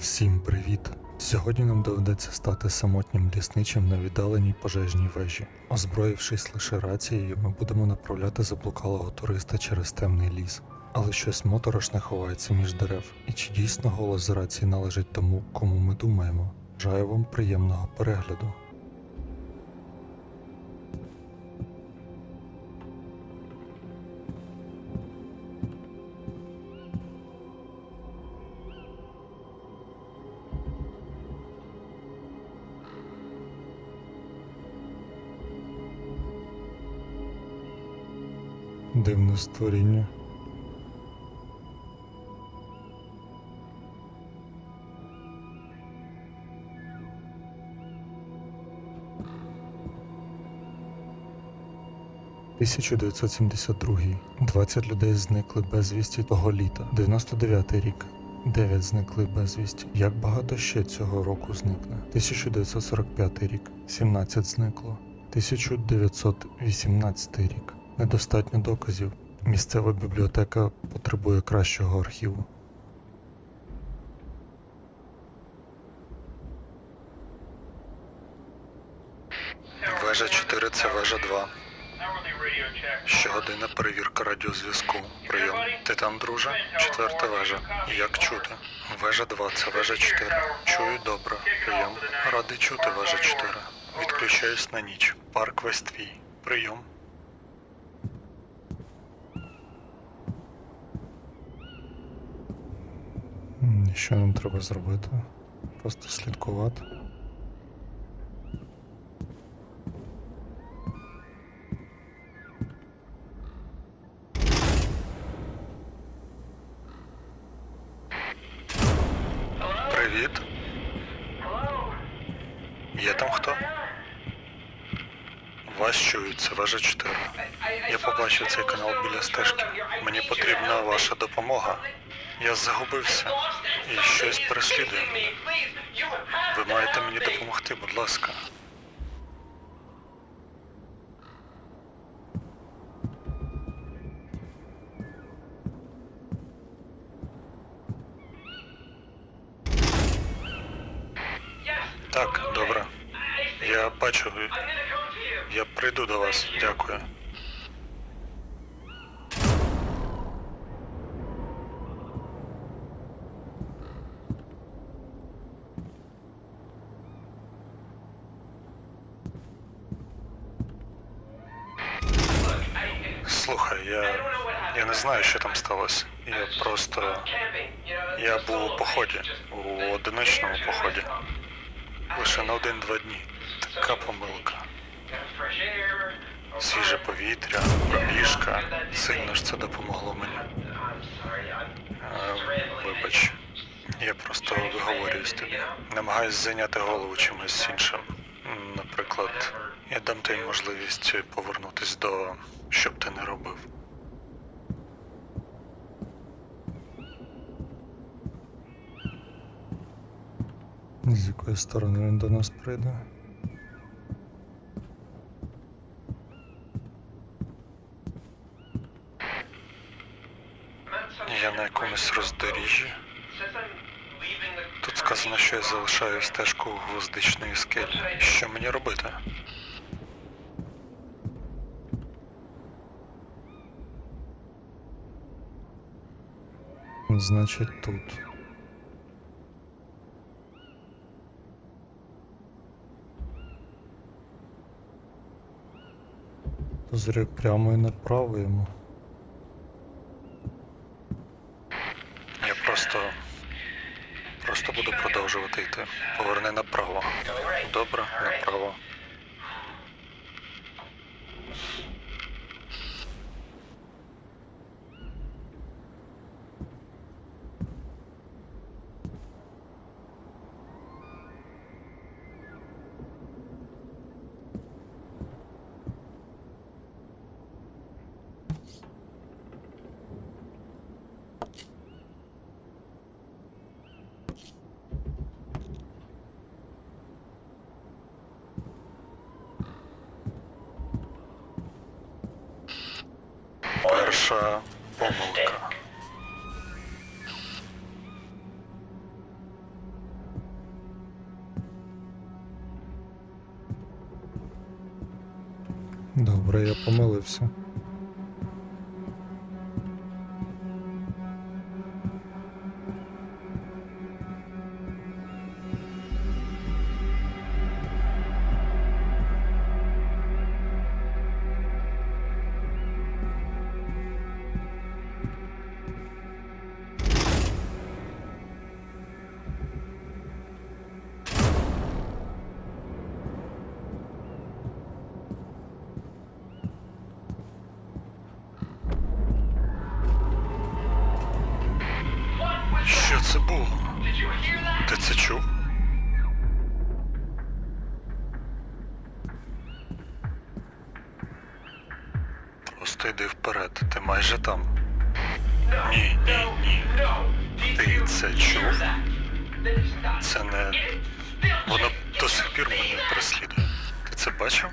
Всім привіт! Сьогодні нам доведеться стати самотнім лісничим на віддаленій пожежній вежі. Озброївшись лише рацією, ми будемо направляти заблукалого туриста через темний ліс. Але щось моторошне ховається між дерев. І чи дійсно голос рації належить тому, кому ми думаємо? Бажаю вам приємного перегляду. Дивне створіння. «1972. 20 людей зникли безвісті того літа. 99 рік. 9 зникли безвісті. Як багато ще цього року зникне? 1945 рік. 17 зникло. 1918 рік. Недостатньо доказів. Місцева бібліотека потребує кращого архіву. Вежа 4 це вежа 2. Щогодина перевірка радіозв'язку. Прийом. Ти там, друже? Четверта вежа. Як чути? Вежа 2 це вежа 4. Чую добре. Прийом. Радий чути вежа 4. Відключаюсь на ніч. Парк весь твій. Прийом. М, і Що нам треба зробити? Просто слідкувати. Привіт. Є там хто? Вас чують, це вежа 4. Я побачив цей канал біля стежки. Мені потрібна ваша допомога. Я загубився і щось переслідує мене. Ви маєте мені допомогти, будь ласка. Так, добре. Я бачу. Я прийду до вас. Дякую. Слухай, я. Я не знаю, що там сталося. Я просто. Я був у поході, у одиночному поході. Лише на один-два дні. Така помилка. Свіже повітря, пробіжка. Сильно ж це допомогло мені. Е, Вибач, я просто виговорююсь тобі. Намагаюсь зайняти голову чимось іншим. Наприклад, я дам тобі можливість повернутись до що б ти не робив. З якої сторони він до нас прийде? Я на якомусь роздоріжжі. Тут сказано, що я залишаю стежку гвоздичної скелі. Що мені робити? Значить, тут. Зрик прямо і направо йому. Я просто. Просто буду продовжувати йти. Поверни направо. Добре, направо. Ваша помилка. Добре, я помилився. Просто йди вперед, ти майже там. Ні, ні, ні. Ти це чув? Це не. Воно до сих пір мене переслідує. Ти це бачив?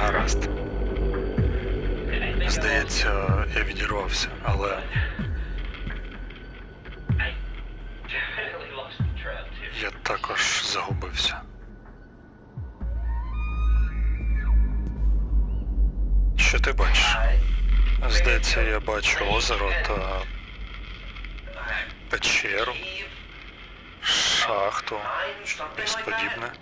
Гаразд. Здається, я відірвався, але загубився. Що ти бачиш? Здається, я бачу озеро та печеру, шахту, щось подібне.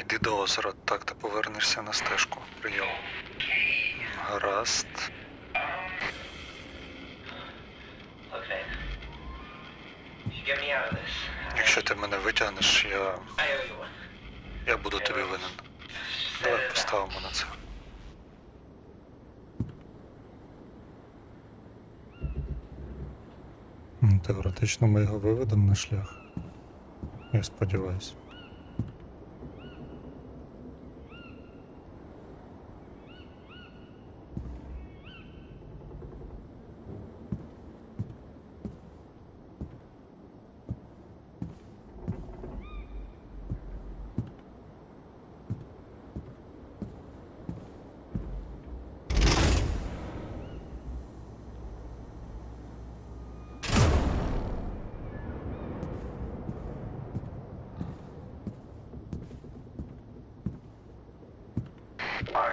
Йди до озера, так ти повернешся на стежку. Прийом. Гаразд. Якщо ти мене витягнеш, я, я буду тобі винен. Давай поставимо на це. Теоретично ми його виведемо на шлях. Я сподіваюся.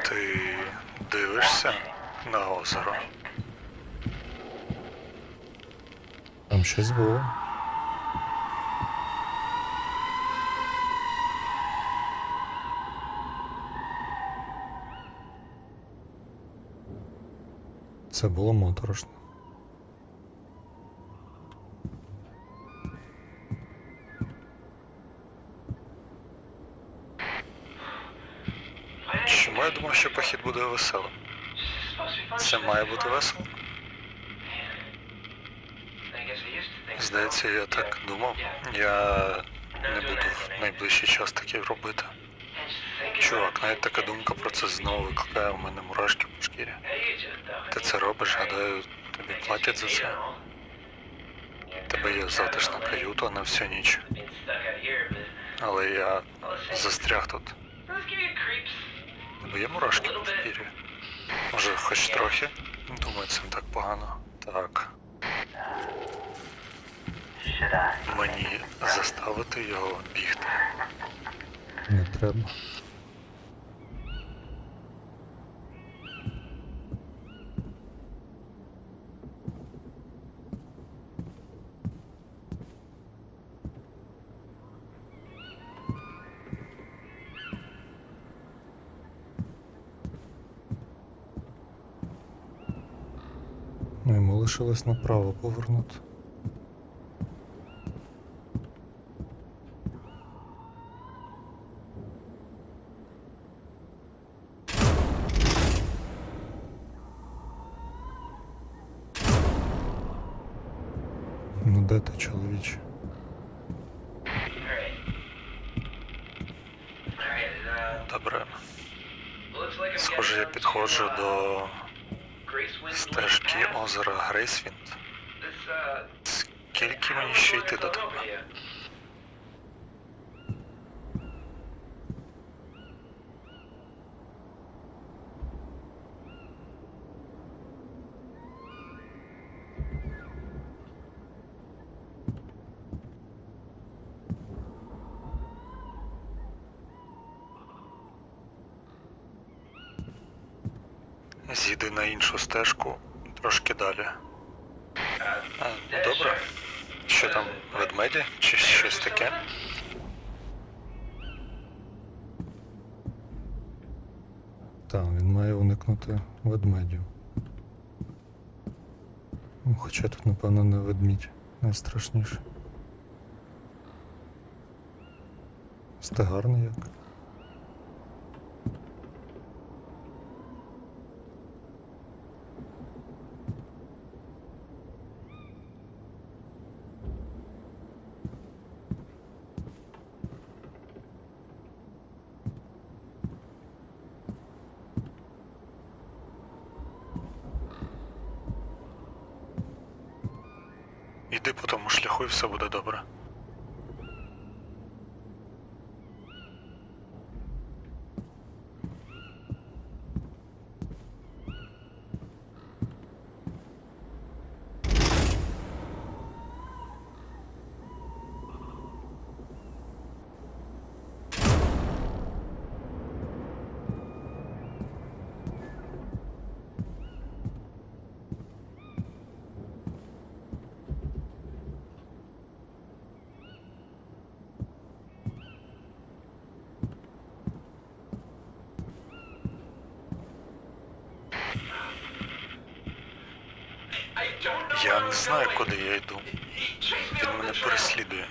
Ти дивишся на озеро? Там щось було. Це було моторошно. Я думав, що похід буде веселим? Це має бути весело? Здається, я так думав. Я не буду в найближчий час таке робити. Чувак, навіть така думка про це знову викликає у мене мурашки по шкірі. Ти це робиш, гадаю, тобі платять за це. тебе є затишна каюта на всю ніч, але я застряг тут. Тебе є мурашки по шкірі? Може, хоч трохи? Думаю, це не так погано. Так, мені заставити його бігти. Не треба. Ну, Йому лишилось направо повернути. Ну де ти, чоловіче? Добре. Схоже, я підходжу до стежки озера Грейсвінд. Скільки мені ще йти до тебе? Зійди на іншу стежку трошки далі. А, добре. Що там, ведмеді чи щось таке? Так, він має уникнути ведмедів. Ну, Хоча тут, напевно, не ведмідь найстрашніше. Стегарний як. Іди по тому шляху і все буде добре. Я не знаю, куди я йду. Він мене переслідує.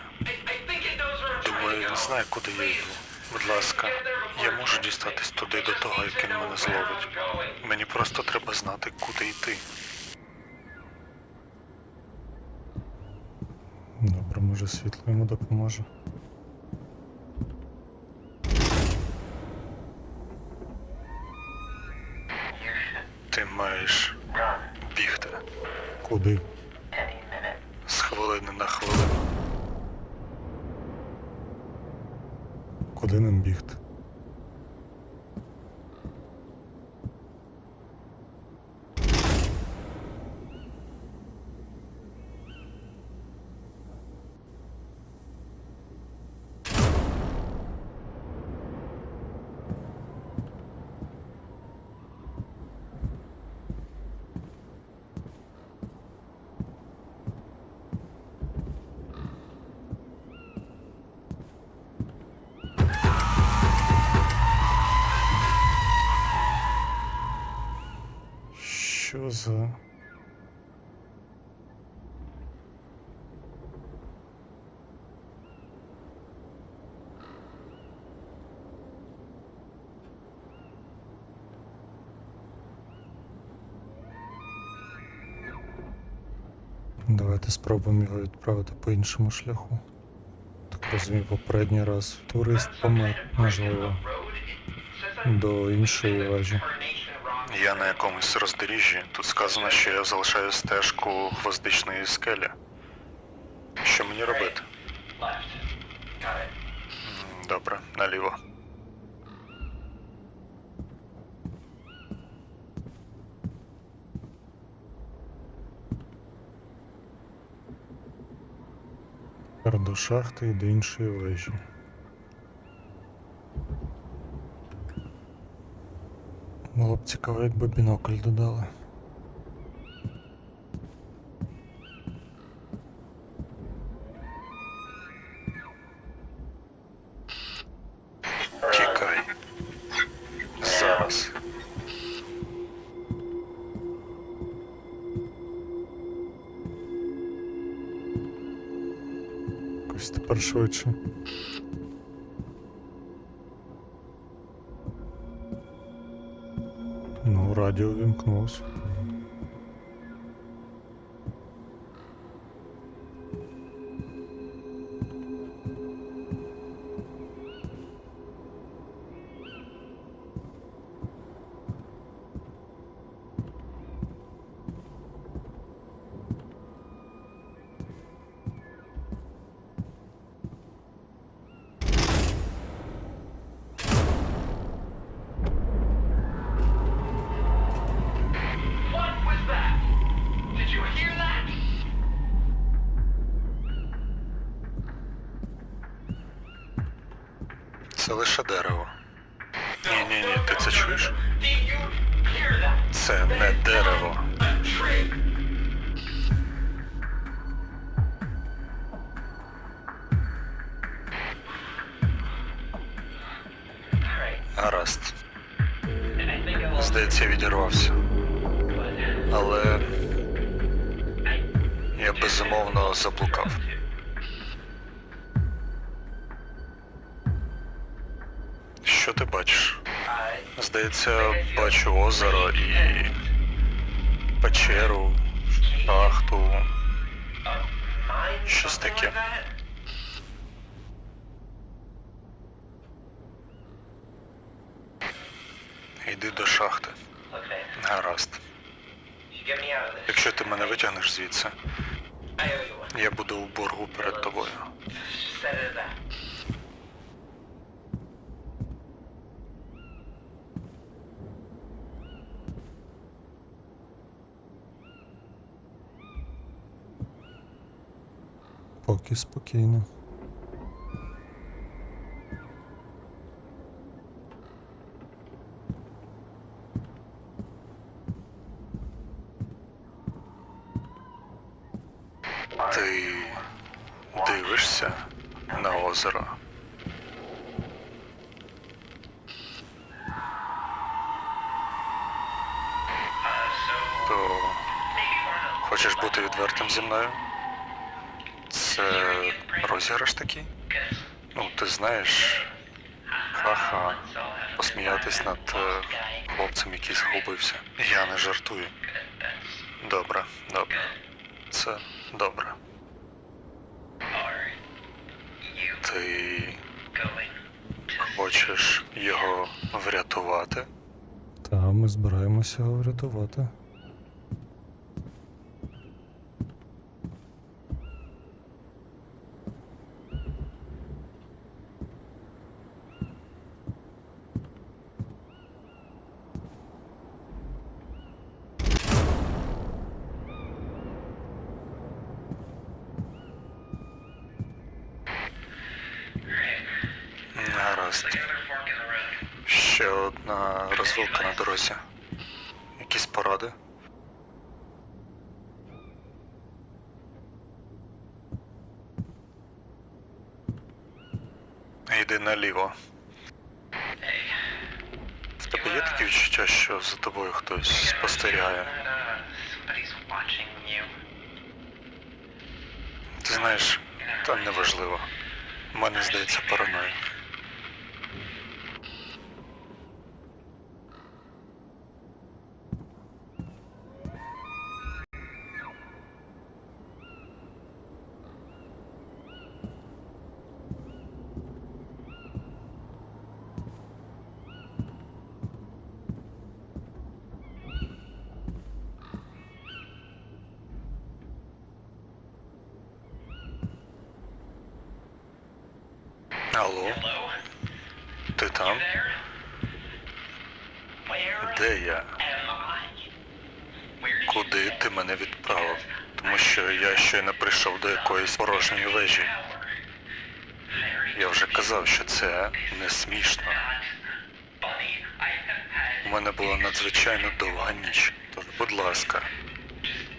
Думаю, він знає, куди я йду. Будь ласка, я можу дістатись туди до того, як він мене зловить. Мені просто треба знати, куди йти. Добре, може світло йому допоможе. Куди? З хвилини на хвилину. Куди нам бігти? За. Давайте спробуємо його відправити по іншому шляху. Так розумію, попередній раз турист помер, можливо, до іншої вежі. Я на якомусь роздоріжжі. Тут сказано, що я залишаю стежку гвоздичної скелі. Що мені робити? Добре, наліво. До шахти і до іншої вежі. Було б цікаво, якби бінокль додали. Тікай. Зараз. Якось тепер швидше. Радіо вімкнулося. Лише дерево. Ні, ні, ні, ти це чуєш? Це не дерево. Гаразд. Здається, відірвався. Але я безумовно заблукав. Здається, бачу озеро і печеру, шахту. Щось таке. Йди до шахти. Гаразд. Якщо ти мене витягнеш звідси, я буду у боргу перед тобою. Поки спокійно. Ти дивишся на озеро. То хочеш бути відвертим зі мною? Розіграш такий? Ну, ти знаєш, ха-ха, посміятись над е, хлопцем, який згубився. Я не жартую. Добре, добре. Це добре. Ти хочеш його врятувати? Та ми збираємося його врятувати. Поради? Йди наліво. В тебе є таке відчуття, що за тобою хтось спостерігає? Ти знаєш, там неважливо. Мене здається параною. Алло, ти там? Де я? Куди ти мене відправив? Тому що я щойно прийшов до якоїсь порожньої вежі. Я вже казав, що це не смішно. У мене була надзвичайно довга ніч. Тож, будь ласка,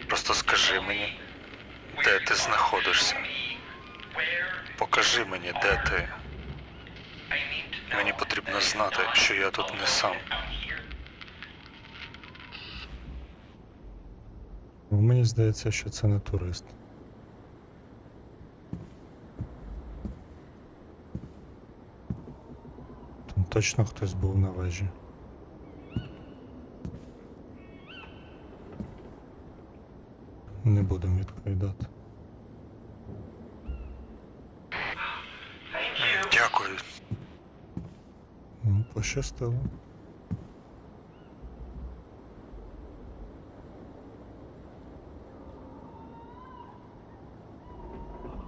просто скажи мені, де ти знаходишся. Покажи мені, де ти. Мені потрібно знати, що я тут не сам. Мені здається, що це не турист. Там точно хтось був на вежі. Не будемо відповідати. Thank you. Дякую. Ну, Пощастило.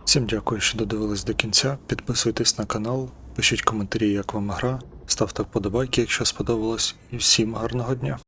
Всім дякую, що додивились до кінця. Підписуйтесь на канал, пишіть коментарі, як вам гра, ставте вподобайки, якщо сподобалось, і всім гарного дня!